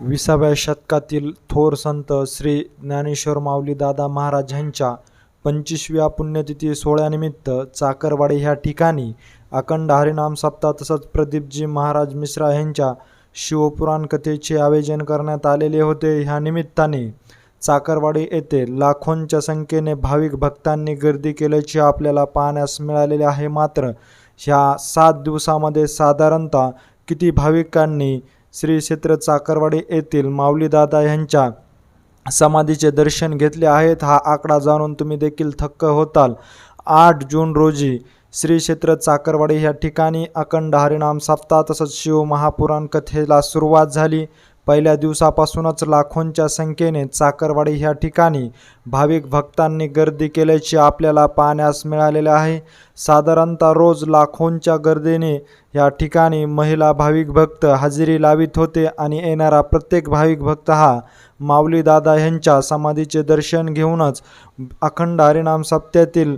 विसाव्या शतकातील थोर संत श्री ज्ञानेश्वर माऊली दादा महाराज यांच्या पंचवीसव्या पुण्यतिथी सोहळ्यानिमित्त चाकरवाडी ह्या ठिकाणी अखंड हरिनाम सप्ताह तसंच प्रदीपजी महाराज मिश्रा यांच्या शिवपुराण कथेचे आयोजन करण्यात आलेले होते. ह्या निमित्ताने चाकरवाडी येथे लाखोंच्या संख्येने भाविक भक्तांनी गर्दी केल्याचे आपल्याला पाहण्यास मिळालेले आहे. मात्र ह्या सात दिवसामध्ये साधारणतः किती भाविकांनी श्री क्षेत्र चाकरवाडी येथील माऊलीदादा यांच्या समाधीचे दर्शन घेतले आहेत. हा आकडा जाणून तुम्ही देखील थक्क होताल. आठ जून रोजी श्री क्षेत्र चाकरवाडी ह्या ठिकाणी अखंड हरिनाम सप्ताह तसंच शिव महापुराण कथेला सुरुवात झाली. पहिल्या दिवसापासूनच लाखोंच्या संख्येने चाकरवाडी ह्या ठिकाणी भाविक भक्तांनी गर्दी केल्याची आपल्याला पाहण्यास मिळालेले आहे. साधारणतः रोज लाखोंच्या गर्दीने या ठिकाणी महिला भाविक भक्त हजेरी लावित होते आणि येणारा प्रत्येक भाविक भक्त हा माऊली दादा यांच्या समाधीचे दर्शन घेऊनच अखंड हरिनाम सप्त्यातील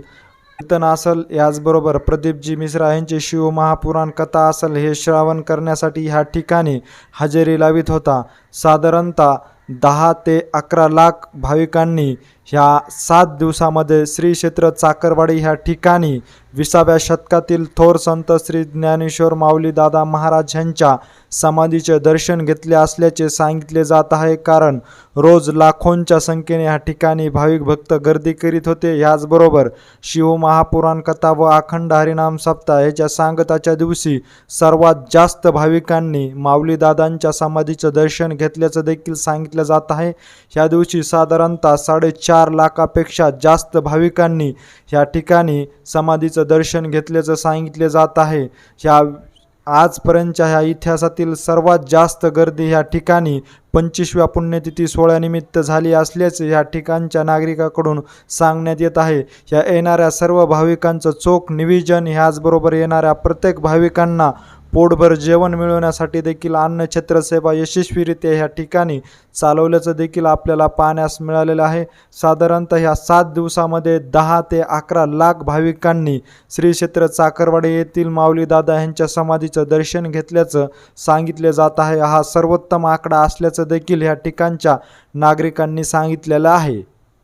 कीर्तन असल याचबरोबर प्रदीपजी मिश्रा यांची शिव महापुराण कथा असल हे श्रावण करण्यासाठी ह्या ठिकाणी हजेरी लावित होता. साधारणतः दहा ते अकरा लाख भाविकांनी ह्या सात दिवसामध्ये श्री क्षेत्र चाकरवाडी ह्या ठिकाणी विसाव्या शतकातील थोर संत श्री ज्ञानेश्वर माऊली दादा महाराज यांच्या समाधीचे दर्शन घेतले असल्याचे सांगितले जात आहे. कारण रोज लाखोंच्या संख्येने ह्या ठिकाणी भाविक भक्त गर्दी करीत होते. ह्याचबरोबर शिव महापुराण कथा व अखंड हरिनाम सप्ताह ह्याच्या सांगताच्या दिवशी सर्वात जास्त भाविकांनी माऊलीदादांच्या समाधीचं दर्शन घेतल्याचं देखील सांगितलं जात आहे. ह्या दिवशी साधारणतः साडेचार लाखापेक्षा जास्त भाविकांनी ह्या ठिकाणी समाधीचं दर्शन घेतल्याचं सांगितले जात आहे. ह्या आजपर्यंतच्या ह्या इतिहासातील सर्वात जास्त गर्दी ह्या ठिकाणी पंचवीसव्या पुण्यतिथी सोहळ्यानिमित्त झाली असल्याचे ह्या ठिकाणच्या नागरिकाकडून सांगण्यात येत आहे. ह्या येणाऱ्या सर्व भाविकांचं चोख निविजन ह्याचबरोबर येणाऱ्या प्रत्येक भाविकांना पोटभर जेवण मिळवण्यासाठी देखील अन्नछत्र सेवा यशस्वीरित्या ह्या ठिकाणी चालवल्याचं देखील आपल्याला पाहण्यास मिळालेलं आहे. साधारणतः ह्या सात दिवसामध्ये दहा ते अकरा लाख भाविकांनी श्री क्षेत्र चाकरवाडी येथील माऊलीदादा यांच्या समाधीचं दर्शन घेतल्याचं सांगितले जात आहे. हा सर्वोत्तम आकडा असल्याचं देखील ह्या ठिकाणच्या नागरिकांनी सांगितलेलं आहे.